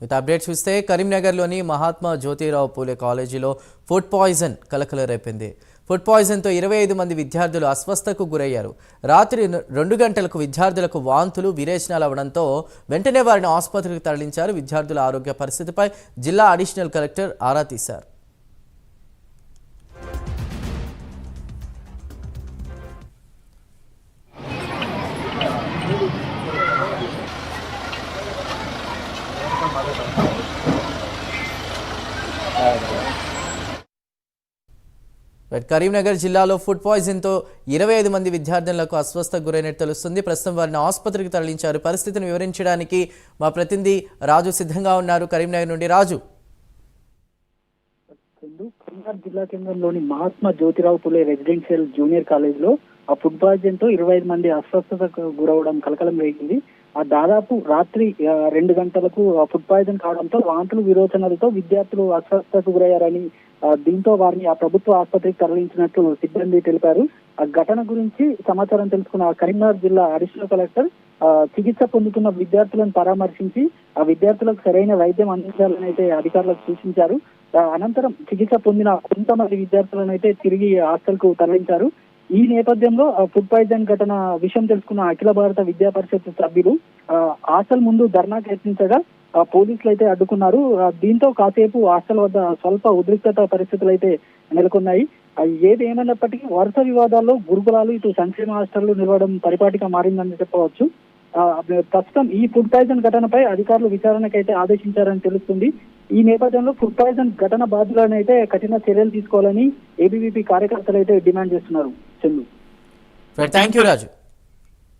With update చూస్తే కరీంనగర్లోని మహాత్మా జ్యోతిరావు పూలే కాలేజీలో ఫుడ్ పాయిజన్ కలకల రేపింది. ఫుడ్ పాయిజన్తో ఇరవై ఐదు మంది విద్యార్థులు అస్వస్థకు గురయ్యారు. రాత్రి రెండు గంటలకు విద్యార్థులకు వాంతులు విరేచనాలు అవడంతో వెంటనే వారిని ఆసుపత్రికి తరలించారు విద్యార్థుల ఆరోగ్య పరిస్థితిపై జిల్లా అడిషనల్ కలెక్టర్ ఆరా తీశారు. కరీంనగర్ జిల్లాలో ఫుడ్ పాయిజన్తో ఇరవై ఐదు మంది విద్యార్థులకు అస్వస్థకు గురైనట్టు తెలుస్తుంది. ప్రస్తుతం వారిని ఆసుపత్రికి తరలించారు. పరిస్థితిని వివరించడానికి మా ప్రతినిధి రాజు సిద్ధంగా ఉన్నారు. కరీంనగర్ నుండి రాజు. కరీంనగర్ జిల్లా కేంద్రంలోని మహాత్మా జ్యోతిరావు పులే రెసిడెన్షియల్ జూనియర్ కాలేజ్లో ఆ ఫుడ్ పాయిజన్తో ఇరవై ఐదు మంది అస్వస్థతకు గురవడం కలకలం రేగింది. దాదాపు రాత్రి రెండు గంటలకు ఆ ఫుడ్ పాయిజన్ కావడంతో వాంతులు విరోచనలతో విద్యార్థులు అస్వస్థకు గురయ్యారని దీంతో వారిని ఆ ప్రభుత్వ ఆసుపత్రికి తరలించినట్లు సిబ్బంది తెలిపారు. ఆ ఘటన గురించి సమాచారం తెలుసుకున్న కరీంనగర్ జిల్లా అడిషనల్ కలెక్టర్ ఆ, చికిత్స పొందుతున్న విద్యార్థులను పరామర్శించి ఆ విద్యార్థులకు సరైన వైద్యం అందించాలని అయితే అధికారులకు సూచించారు. అనంతరం చికిత్స పొందిన కొంతమంది విద్యార్థులను అయితే తిరిగి హాస్టల్కు తరలించారు. ఈ నేపథ్యంలో ఫుడ్ పాయిజన్ ఘటన విషయం తెలుసుకున్న అఖిల భారత విద్యా పరిషత్ సభ్యులు హాస్టల్ ముందు ధర్నాకు యత్నించగా పోలీసులు అయితే అడ్డుకున్నారు. దీంతో కాసేపు హాస్టల్ వద్ద స్వల్ప ఉద్రిక్తత పరిస్థితులు అయితే నెలకొన్నాయి. ఏది ఏమైనప్పటికీ వరుస వివాదాల్లో గురుకులాలు ఇటు సంక్షేమ హాస్టళ్ళు నిలవడం పరిపాటిగా మారిందని చెప్పవచ్చు. ప్రస్తుతం ఈ ఫుడ్ పాయిజన్ ఘటనపై అధికారులు విచారణకైతే ఆదేశించారని తెలుస్తుంది. ఈ నేపథ్యంలో ఫుడ్ పాయిజన్ ఘటన బాధ్యులను అయితే కఠిన చర్యలు తీసుకోవాలని ఏబీవీపీ కార్యకర్తలు అయితే డిమాండ్ చేస్తున్నారు. Thank you Raju